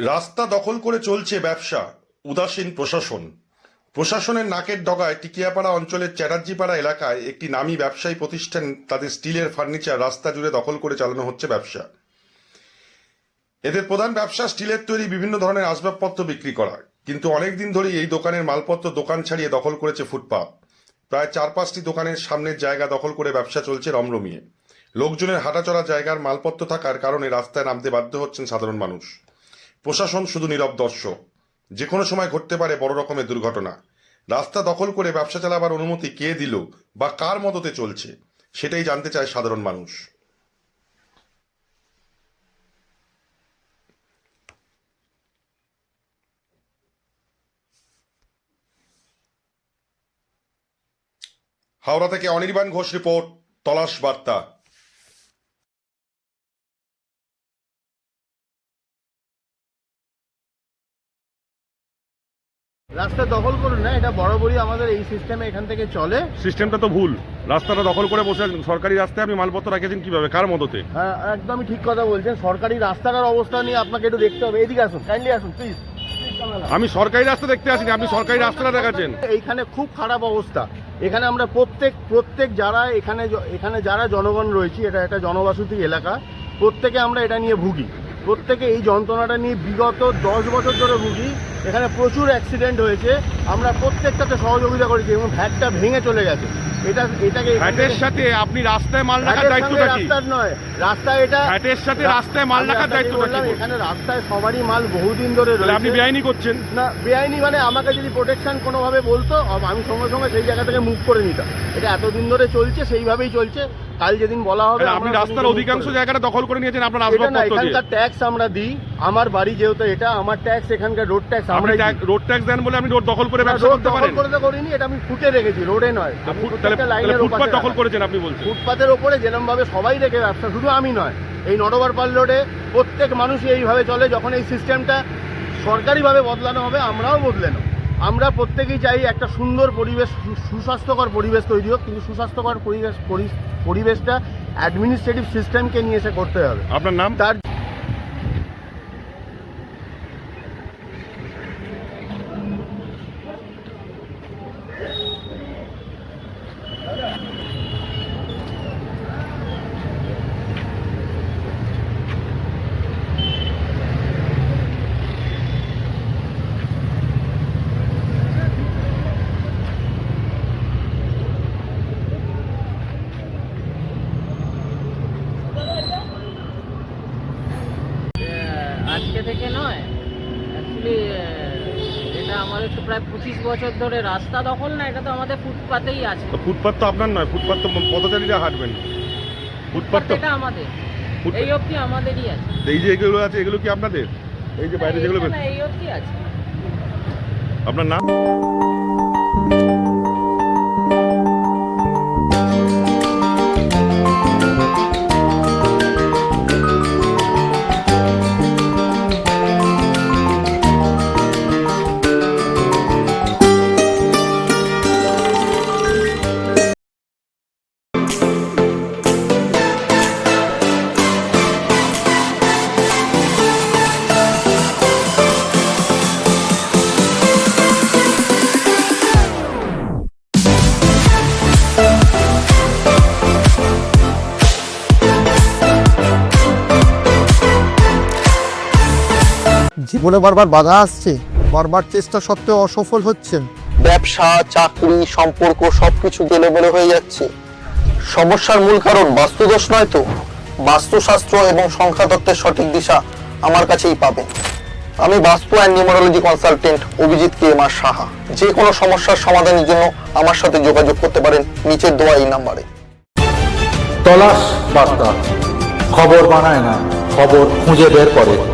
রাস্তা দখল করে চলছে ব্যবসা, উদাসীন প্রশাসন। প্রশাসনের নাকের ডগায় টিকিয়াপাড়া অঞ্চলের চ্যাটার্জিপাড়া এলাকায় একটি নামী ব্যবসায়ী প্রতিষ্ঠান তাদের স্টিলের ফার্নিচার রাস্তা জুড়ে দখল করে চালানো হচ্ছে ব্যবসা। এদের প্রধান ব্যবসা স্টিলের তৈরি বিভিন্ন ধরনের আসবাবপত্র বিক্রি করা। কিন্তু অনেকদিন ধরেই এই দোকানের মালপত্র দোকান ছাড়িয়ে দখল করেছে ফুটপাত। প্রায় চার পাঁচটি দোকানের সামনের জায়গা দখল করে ব্যবসা চলছে রমরমিয়ে। লোকজনের হাঁটাচলা জায়গার মালপত্র থাকার কারণে রাস্তায় নামতে বাধ্য হচ্ছেন সাধারণ মানুষ। প্রশাসন শুধু নীরব দর্শক। যে কোনো সময় ঘটতে পারে বড় রকমের দুর্ঘটনা। রাস্তা দখল করে ব্যবসা চালাবার অনুমতি কে দিল বা কার মদতে চলছে, সেটাই জানতে চায় সাধারণ মানুষ। হাওড়া থেকে অনির্বাণ ঘোষ রিপোর্ট, তলাশ বার্তা। রাস্তা দখল করুন না এটা বরাবরই আমাদের এই সিস্টেমে এখান থেকে চলে। সিস্টেমটা তো ভুল। রাস্তাটা দখল করে বসে সরকারি রাস্তায় আপনি মালপত্র রাখেছেন কীভাবে? কার মদতে? হ্যাঁ একদমই ঠিক কথা বলছেন। সরকারি রাস্তাটার অবস্থা নিয়ে আপনাকে একটু দেখতে হবে। এদিকে আসুন কাইন্ডলি আসুন প্লিজ আমি সরকারি রাস্তা দেখতে আসিনি আপনি সরকারি রাস্তাটা দেখাচ্ছেন। এইখানে খুব খারাপ অবস্থা। এখানে আমরা প্রত্যেক প্রত্যেক যারা এখানে এখানে যারা জনগণ রয়েছি এটা একটা জনবসতি এলাকা প্রত্যেকে আমরা এটা নিয়ে ভুগি। প্রত্যেকে এই যন্ত্রণাটা নিয়ে বিগত দশ বছর ধরে ভুগি। এখানে প্রচুর অ্যাক্সিডেন্ট হয়েছে। আমরা প্রত্যেকটাতে সহযোগিতা করেছি এবং ভ্যাটটা ভেঙে চলে গেছে। এটা এটাকে থেকে- সাথে আপনি রাস্তায় মাল রাখার ঘাটের দায়িত্বটা কি রাস্তার নয়। রাস্তা এটা ফ্যাটের সাথে রাস্তায় মাল রাখার দায়িত্বটা কি এখানে রাস্তায় সবারই মাল বহুদিন ধরে তাহলে আপনি বেআইনি করছেন? না বেআইনি মানে আমাকে যদি প্রোটেকশন কোনোভাবে বলতো আমি সঙ্গে সঙ্গে সেই জায়গা থেকে মুভ করে নিতাম। এটা এতদিন ধরে চলছে সেইভাবেই চলছে। কাল যেদিন বলা হবে আপনি রাস্তার অধিকাংশ জায়গাটা দখল করে নিয়েছেন আপনার আসবাবপত্র দিয়ে। এখানকার ট্যাক্স আমরা দিই আমার বাড়ি যেহেতু এটা আমার ট্যাক্স এখানকার রোড ট্যাক্স আমরা রোড ট্যাক্স দেন বলে আপনি রোড দখল করে ব্যবসা করতে দখল করে তো করিনি এটা আমি ফুটে রেখেছি রোডে নয়। তাহলে লাইনের ফুটপাত দখল করেছেন আপনি বলছেন। ফুটপাতের ওপরে যেরকম ভাবে সবাই রেখে ব্যবসা শুধু আমি নয় এই নটবরপাল রোডে প্রত্যেক মানুষই এইভাবে চলে যখন এই সিস্টেমটা সরকারিভাবে বদলানো হবে আমরাও বদলে নেব। আমরা প্রত্যেকেই চাই একটা সুন্দর পরিবেশ সুস্বাস্থ্যকর পরিবেশ তৈরি হোক কিন্তু সুস্বাস্থ্যকর পরিবেশ পরি- পরিবেশটা অ্যাডমিনিস্ট্রেটিভ সিস্টেমকে নিয়ে এসে করতে হবে। আপনার নাম? তার আহ, আজকে থেকে নয় অ্যাকচুয়ালি এটা আমাদের তো প্রায় পঁচিশ বছর ধরে রাস্তা দখল না এটা তো আমাদের ফুটপাতেই আছে। তো ফুটপাত তো আপনার নয় ফুটপাত তো পথচারীরা হাঁটবেন। ফুটপাত তো এটা আমাদের। এই অবধি আমাদেরই আছে। এই যে এগুলো আছে এগুলো কি আপনাদের? এই যে বাইরে যেগুলো এই অবধি আছে। আপনার নাম? জীবনে বারবার বাধা আসছে বারবার চেষ্টা সত্ত্বেও অসফল হচ্ছেন। ব্যবসা চাকরি সম্পর্ক সবকিছু গেলেবলে হয়ে যাচ্ছে। সমস্যার মূল কারণ বাস্তুদোষ নয় তো? বাস্তুশাস্ত্র এবং সংখ্যাতত্ত্বের সঠিক দিশা আমার কাছেই পাবেন। আমি বাস্তু and numerology consultant Abhijit K M R Saha. যে কোনো সমস্যার সমাধানের জন্য আমার সাথে যোগাযোগ করতে পারেন নিচের দেওয়া এই নাম্বারে। তলাশ বার্তা। খবর বানায় না খবর খুঁজে বের করে।